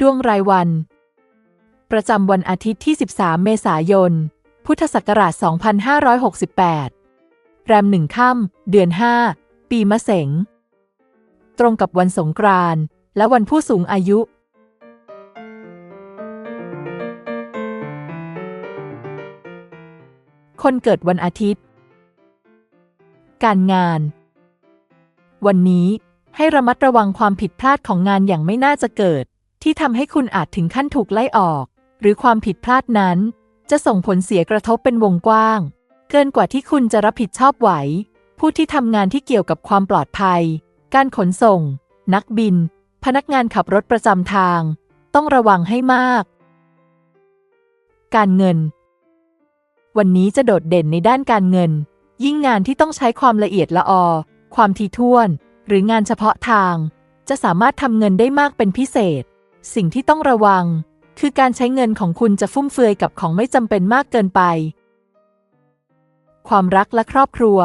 ดวงรายวัน ประจำวันอาทิตย์ที่ 13 เมษายน พุทธศักราช 2568 แรมหนึ่งค่ำเดือน 5 ปีมะเสง ตรงกับวันสงกรานต์และวันผู้สูงอายุคนเกิดวันอาทิตย์ การงาน วันนี้ให้ระมัดระวังความผิดพลาดของงานอย่างไม่น่าจะเกิด ที่ทำให้คุณอาจถึงขั้นถูกไล่ออก หรือความผิดพลาดนั้น จะส่งผลเสียกระทบเป็นวงกว้าง เกินกว่าที่คุณจะรับผิดชอบไหว ผู้ที่ทำงานที่เกี่ยวกับความปลอดภัย การขนส่ง นักบิน พนักงานขับรถประจำทาง ต้องระวังให้มาก การเงิน วันนี้จะโดดเด่นในด้านการเงิน ยิ่งงานที่ต้องใช้ความละเอียดละออ ความทีท่วน หรืองานเฉพาะทางจะสามารถทำเงินได้มากเป็นพิเศษ สิ่งที่ต้องระวัง คือการใช้เงินของคุณจะฟุ่มเฟือยกับของไม่จำเป็นมากเกินไป ความรักและครอบครัว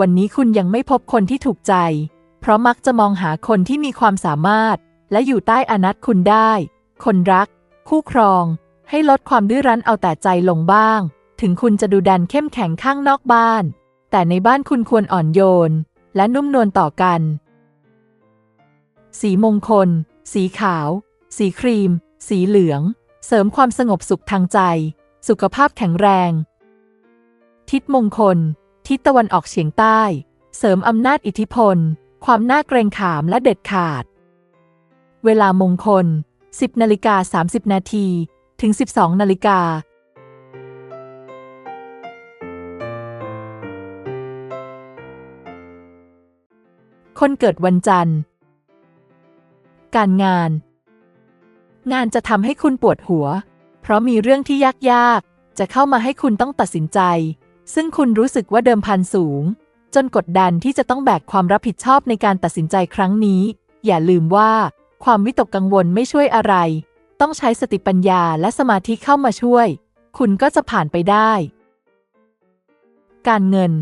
วันนี้คุณยังไม่พบคนที่ถูกใจ เพราะมักจะมองหาคนที่มีความสามารถ และอยู่ใต้อานัตคุณได้ คนรัก คู่ครอง ให้ลดความดื้อรั้นเอาแต่ใจลงบ้าง ถึงคุณจะดูดันเข้มแข็งข้างนอกบ้าน แต่ในบ้านคุณควรอ่อนโยน และนุ่มนวลต่อกัน สีมงคล สีขาว สีครีม สีเหลือง เสริมความสงบสุขทางใจ สุขภาพแข็งแรง ทิศมงคล ทิศตะวันออกเฉียงใต้ เสริมอำนาจอิทธิพล ความน่าเกรงขามและเด็ดขาด เวลามงคล 10นาฬิกา30 นาทีถึง 12นาฬิกาคนเกิดวันจันทร์ การงาน งานจะทำให้คุณปวดหัว เพราะมีเรื่องที่ยากๆ จะเข้ามาให้คุณต้องตัดสินใจ ซึ่งคุณรู้สึกว่าเดิมพันสูง จนกดดันที่จะต้องแบกความรับผิดชอบในการตัดสินใจครั้งนี้ อย่าลืมว่า ความวิตกกังวลไม่ช่วยอะไร ต้องใช้สติปัญญาและสมาธิเข้ามาช่วย คุณก็จะผ่านไปได้ การเงิน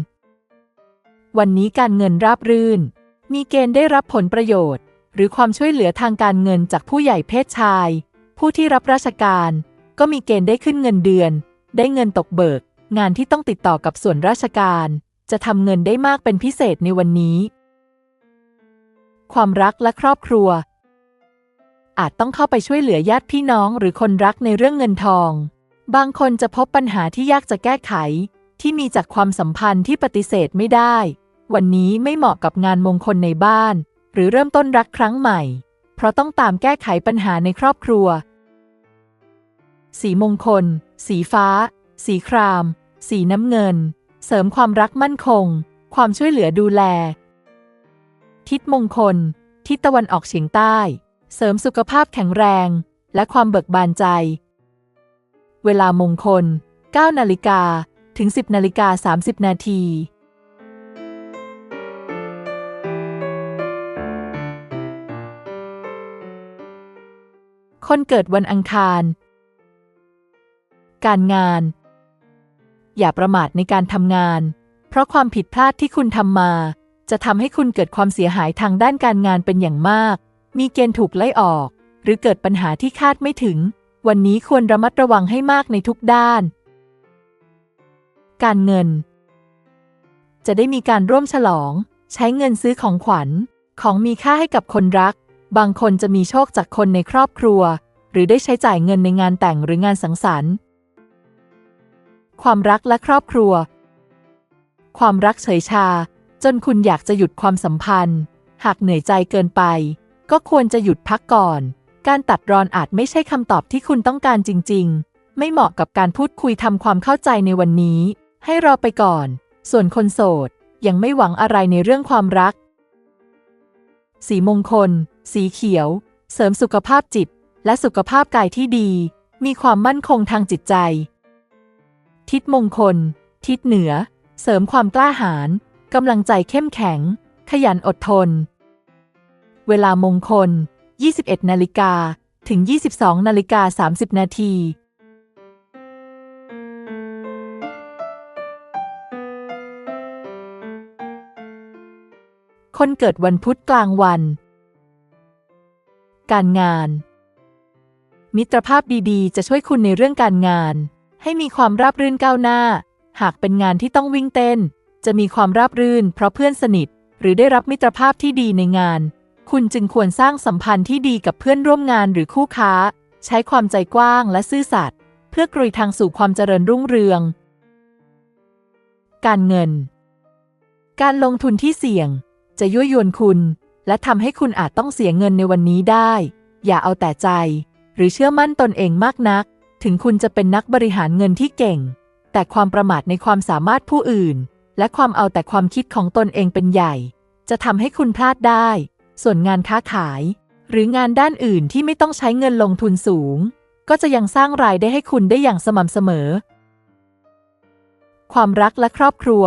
วันนี้การเงินราบรื่น มีเกณฑ์ได้รับผลประโยชน์ หรือความช่วยเหลือทางการเงินจากผู้ใหญ่เพศชาย ผู้ที่รับราชการ ก็มีเกณฑ์ได้ขึ้นเงินเดือน ได้เงินตกเบิก งานที่ต้องติดต่อกับส่วนราชการ จะทำเงินได้มากเป็นพิเศษในวันนี้ ความรักและครอบครัว อาจต้องเข้าไปช่วยเหลือญาติพี่น้องหรือคนรักในเรื่องเงินทอง บางคนจะพบปัญหาที่ยากจะแก้ไข ที่มีจากความสัมพันธ์ที่ปฏิเสธไม่ได้ วันนี้ไม่เหมาะกับงานมงคลในบ้าน หรือเริ่มต้นรักครั้งใหม่ เพราะต้องตามแก้ไขปัญหาในครอบครัว สีมงคล สีฟ้า สีคราม สีน้ำเงิน เสริมความรักมั่นคง ความช่วยเหลือดูแล ทิศมงคล ทิศตะวันออกเฉียงใต้ เสริมสุขภาพแข็งแรง และความเบิกบานใจ เวลามงคล9นาฬิกาถึง 10นาฬิกา30นาที คนเกิดวันอังคาร การงาน อย่าประมาทในการทำงาน เพราะความผิดพลาดที่คุณทำมา จะทำให้คุณเกิดความเสียหายทางด้านการงานเป็นอย่างมาก มีเกณฑ์ถูกไล่ออก หรือเกิดปัญหาที่คาดไม่ถึง วันนี้ควรระมัดระวังให้มากในทุกด้าน การเงิน จะได้มีการร่วมฉลอง ใช้เงินซื้อของขวัญ ของมีค่าให้กับคนรัก บางคนจะมีโชคจากคนในครอบครัว หรือได้ใช้จ่ายเงินในงานแต่งหรืองานสังสรรค์ ความรักและครอบครัว ความรักเฉยชา จนคุณอยากจะหยุดความสัมพันธ์ หากเหนื่อยใจเกินไป ก็ควรจะหยุดพักก่อน การตัดรอนอาจไม่ใช่คำตอบที่คุณต้องการจริง ๆ ไม่เหมาะกับการพูดคุยทำความเข้าใจในวันนี้ ให้รอไปก่อน ส่วนคนโสดยังไม่หวังอะไรในเรื่องความรัก สีมงคล สีเขียว เสริมสุขภาพจิต และสุขภาพกายที่ดี มีความมั่นคงทางจิตใจ ทิศมงคล ทิศเหนือ เสริมความกล้าหาญกำลังใจเข้มแข็ง ขยันอดทน เวลามงคล 21 นาฬิกา ถึง 22 นาฬิกา 30 นาที คนเกิดวันพุธกลางวัน การงาน มิตรภาพดีๆ จะช่วยคุณในเรื่องการงาน ให้มีความราบรื่นก้าวหน้า หากเป็นงานที่ต้องวิ่งเต้น จะมีความราบรื่น เพราะเพื่อนสนิท หรือได้รับมิตรภาพที่ดีในงาน คุณจึงควรสร้างสัมพันธ์ที่ดีกับเพื่อนร่วมงานหรือคู่ค้า ใช้ความใจกว้างและซื่อสัตย์เพื่อกรุยทางสู่ความเจริญรุ่งเรือง การเงิน การลงทุนที่เสี่ยง จะยั่วยวนคุณ และทำให้คุณอาจต้องเสียเงินในวันนี้ได้ อย่าเอาแต่ใจ หรือเชื่อมั่นตนเองมากนัก ถึงคุณจะเป็นนักบริหารเงินที่เก่ง แต่ความประมาทในความสามารถผู้อื่น และความเอาแต่ความคิดของตนเองเป็นใหญ่ จะทำให้คุณพลาดได้ ส่วนงานค้าขาย หรืองานด้านอื่นที่ไม่ต้องใช้เงินลงทุนสูง ก็จะยังสร้างรายได้ให้คุณได้อย่างสม่ำเสมอ ความรักและครอบครัว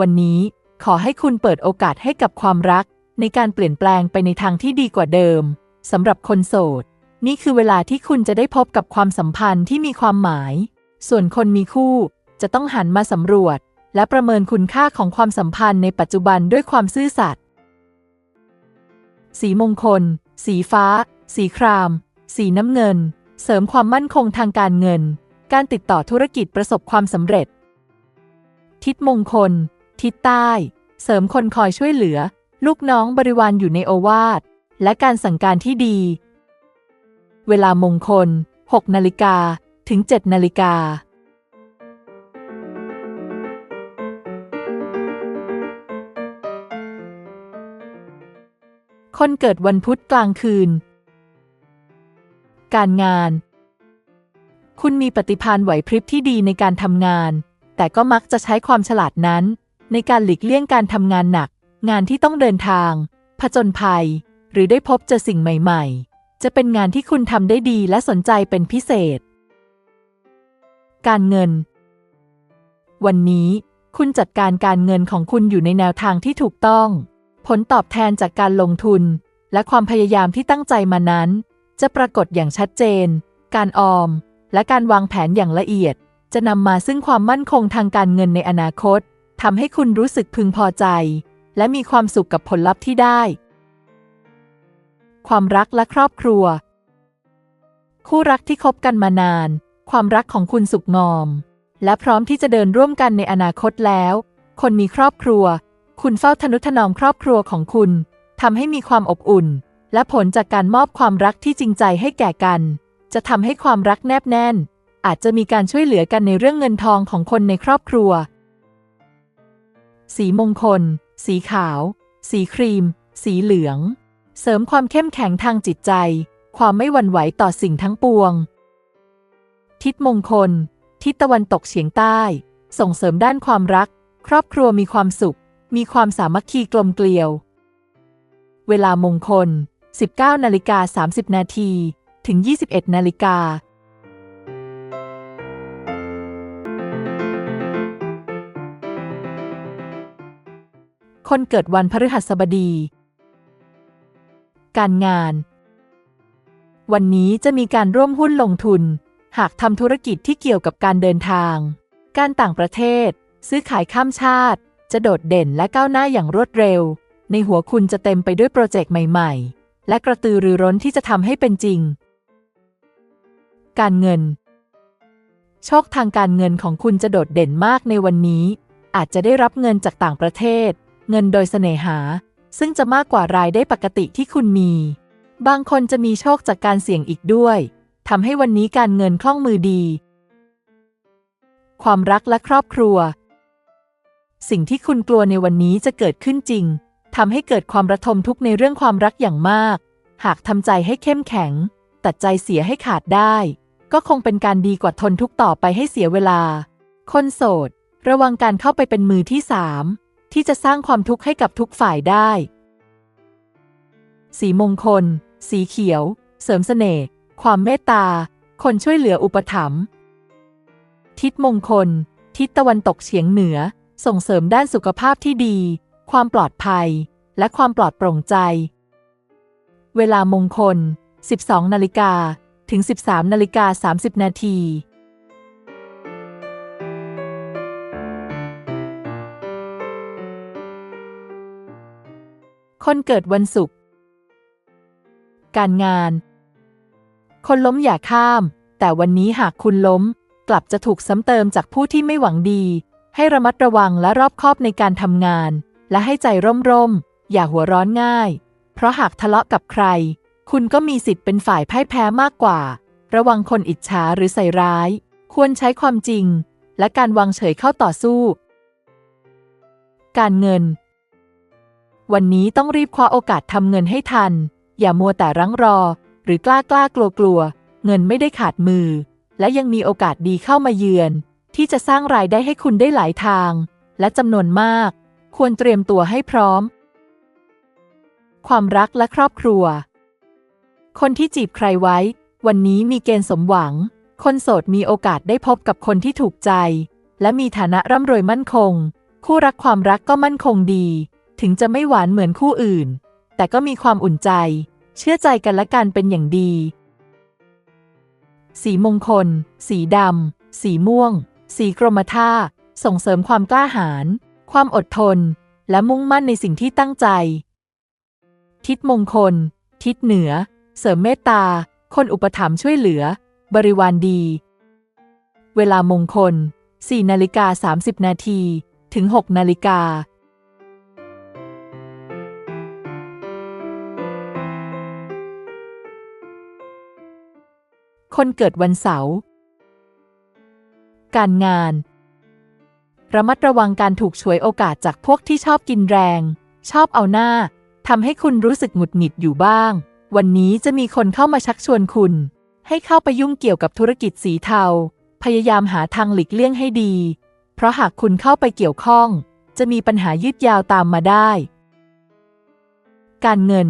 วันนี้ ขอให้คุณเปิดโอกาสให้กับความรัก ในการเปลี่ยนแปลงไปในทางที่ดีกว่าเดิมสำหรับคนโสด นี่คือเวลาที่คุณจะได้พบกับความสัมพันธ์ที่มีความหมาย ส่วนคนมีคู่ จะต้องหันมาสำรวจ และประเมินคุณค่าของความสัมพันธ์ในปัจจุบันด้วยความซื่อสัตย์สีมงคล สีฟ้า สีคราม สีน้ำเงิน เสริมความมั่นคงทางการเงิน การติดต่อธุรกิจประสบความสำเร็จ ทิศมงคล ทิศใต้ เสริมคนคอยช่วยเหลือ ลูกน้องบริวารอยู่ในโอวาท และการสั่งการที่ดี เวลามงคล 6 นาฬิกาถึง 7 นาฬิกาคนเกิดวันพุธกลางคืน การงาน คุณมีปฏิภาณไหวพริบที่ดีในการทำงาน แต่ก็มักจะใช้ความฉลาดนั้น ในการหลีกเลี่ยงการทำงานหนัก งานที่ต้องเดินทาง ผจญภัย หรือได้พบเจอสิ่งใหม่ ๆ จะเป็นงานที่คุณทำได้ดีและสนใจเป็นพิเศษ การเงิน วันนี้ คุณจัดการการเงินของคุณอยู่ในแนวทางที่ถูกต้อง ผลตอบแทนจากการลงทุน และความพยายามที่ตั้งใจมานั้น จะปรากฏอย่างชัดเจน การออม และการวางแผนอย่างละเอียด จะนำมาซึ่งความมั่นคงทางการเงินในอนาคต ทำให้คุณรู้สึกพึงพอใจ และมีความสุขกับผลลัพธ์ที่ได้ ความรักและครอบครัว คู่รักที่คบกันมานาน ความรักของคุณสุขงอม และพร้อมที่จะเดินร่วมกันในอนาคตแล้ว คนมีครอบครัว คุณเฝ้าทนุถนอมครอบครัวของคุณทำให้มีความอบอุ่น และผลจากการมอบความรักที่จริงใจให้แก่กัน จะทำให้ความรักแนบแน่น อาจจะมีการช่วยเหลือกันในเรื่องเงินทองของคนในครอบครัว สีมงคล สีขาว สีครีม สีเหลือง เสริมความเข้มแข็งทางจิตใจ ความไม่หวั่นไหวต่อสิ่งทั้งปวง ทิศมงคล ทิศตะวันตกเฉียงใต้ ส่งเสริมด้านความรัก ครอบครัวมีความสุข มีความสามัคคีกลมเกลียว เวลามงคล 19นาฬิกา30 นาที ถึง 21นาฬิกา คนเกิดวันพฤหัสบดี การงาน วันนี้จะมีการร่วมหุ้นลงทุน หากทำธุรกิจที่เกี่ยวกับการเดินทาง การต่างประเทศ ซื้อขายข้ามชาติ จะโดดเด่นและก้าวหน้าอย่างรวดเร็ว ในหัวคุณจะเต็มไปด้วยโปรเจกต์ใหม่ ๆ และกระตือรือร้นที่จะทำให้เป็นจริง การเงิน โชคทางการเงินของคุณจะโดดเด่นมากในวันนี้ อาจจะได้รับเงินจากต่างประเทศ เงินโดยเสน่หา ซึ่งจะมากกว่ารายได้ปกติที่คุณมี บางคนจะมีโชคจากการเสี่ยงอีกด้วยทำให้วันนี้การเงินคล่องมือดี ความรักและครอบครัว สิ่งที่คุณกลัวในวันนี้จะเกิดขึ้นจริงทำให้เกิดความระทมทุกข์ในเรื่องความรักอย่างมาก หากทำใจให้เข้มแข็ง ตัดใจเสียให้ขาดได้ ก็คงเป็นการดีกว่าทนทุกข์ต่อไปให้เสียเวลา คนโสด ระวังการเข้าไปเป็นมือที่สาม ที่จะสร้างความทุกข์ให้กับทุกฝ่ายได้ สีมงคล สีเขียว เสริมเสน่ห์ ความเมตตา คนช่วยเหลืออุปถัมภ์ ทิศมงคล ทิศตะวันตกเฉียงเหนือ ส่งเสริมด้านสุขภาพที่ดี ความปลอดภัย และความปลอดโปร่งใจ เวลามงคล 12 นาฬิกา ถึง 13 นาฬิกา 30 นาที คนเกิดวันศุกร์ การงาน คนล้มอย่าข้าม แต่วันนี้หากคุณล้ม กลับจะถูกซ้ำเติมจากผู้ที่ไม่หวังดี ให้ระมัดระวังและรอบคอบในการทำงาน และให้ใจร่มๆ อย่าหัวร้อนง่าย เพราะหากทะเลาะกับใคร คุณก็มีสิทธิ์เป็นฝ่ายพ่ายแพ้มากกว่า ระวังคนอิจฉาหรือใส่ร้าย ควรใช้ความจริง และการวางเฉยเข้าต่อสู้ การเงิน วันนี้ต้องรีบคว้าโอกาสทำเงินให้ทัน อย่ามัวแต่รั้งรอ หรือกล้ากล้ากลัวกลัว เงินไม่ได้ขาดมือ และยังมีโอกาสดีเข้ามาเยือน ที่จะสร้างรายได้ให้คุณได้หลายทาง และจำนวนมาก ควรเตรียมตัวให้พร้อม ความรักและครอบครัว คนที่จีบใครไว้ วันนี้มีเกณฑ์สมหวัง คนโสดมีโอกาสได้พบกับคนที่ถูกใจ และมีฐานะร่ำรวยมั่นคง คู่รักความรักก็มั่นคงดี ถึงจะไม่หวานเหมือนคู่อื่น แต่ก็มีความอุ่นใจ เชื่อใจกันและกันเป็นอย่างดี สีมงคล สีดำ สีม่วง สีกรมท่า ส่งเสริมความกล้าหาญ ความอดทน และมุ่งมั่นในสิ่งที่ตั้งใจ ทิศมงคล ทิศเหนือ เสริมเมตตา คนอุปถัมภ์ช่วยเหลือ บริวารดี เวลามงคล4นาฬิกา30 นาที ถึง 6 นาฬิกา คนเกิดวันเสาร์ การงาน ระมัดระวังการถูกฉวยโอกาสจากพวกที่ชอบกินแรง ชอบเอาหน้าทำให้คุณรู้สึกหงุดหงิดอยู่บ้าง วันนี้จะมีคนเข้ามาชักชวนคุณ ให้เข้าไปยุ่งเกี่ยวกับธุรกิจสีเทา พยายามหาทางหลีกเลี่ยงให้ดี เพราะหากคุณเข้าไปเกี่ยวข้อง จะมีปัญหายืดยาวตามมาได้ การเงิน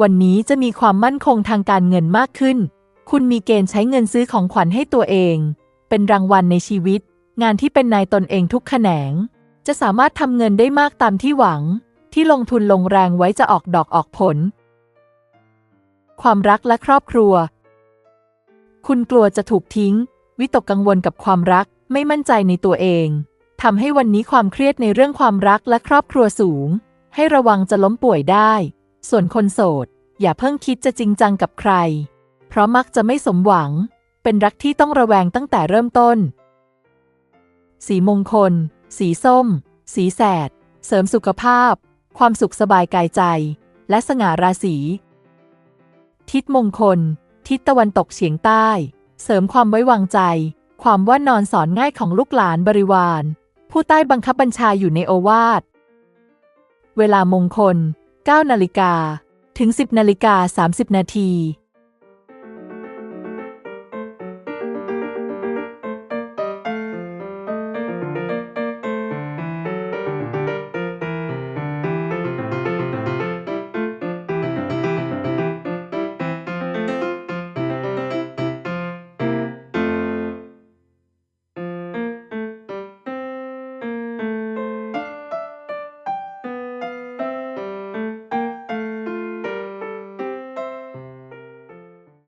วันนี้จะมีความมั่นคงทางการเงินมากขึ้น คุณมีเกณฑ์ใช้เงินซื้อของขวัญให้ตัวเอง เป็นรางวัลในชีวิต งานที่เป็นนายตนเองทุกแขนง จะสามารถทำเงินได้มากตามที่หวัง ที่ลงทุนลงแรงไว้จะออกดอกออกผล ความรักและครอบครัว คุณกลัวจะถูกทิ้ง วิตกกังวลกับความรัก ไม่มั่นใจในตัวเองทำให้วันนี้ความเครียดในเรื่องความรักและครอบครัวสูง ให้ระวังจะล้มป่วยได้ ส่วนคนโสด อย่าเพิ่งคิดจะจริงจังกับใคร เพราะมักจะไม่สมหวัง เป็นรักที่ต้องระแวงตั้งแต่เริ่มต้น สีมงคล สีส้ม สีแสด เสริมสุขภาพ ความสุขสบายกายใจ และสง่าราศี ทิศมงคล ทิศตะวันตกเฉียงใต้ เสริมความไว้วางใจ ความว่านอนสอนง่ายของลูกหลานบริวาร ผู้ใต้บังคับบัญชาอยู่ในโอวาท เวลามงคล9นาฬิกาถึง 10นาฬิกา30นาที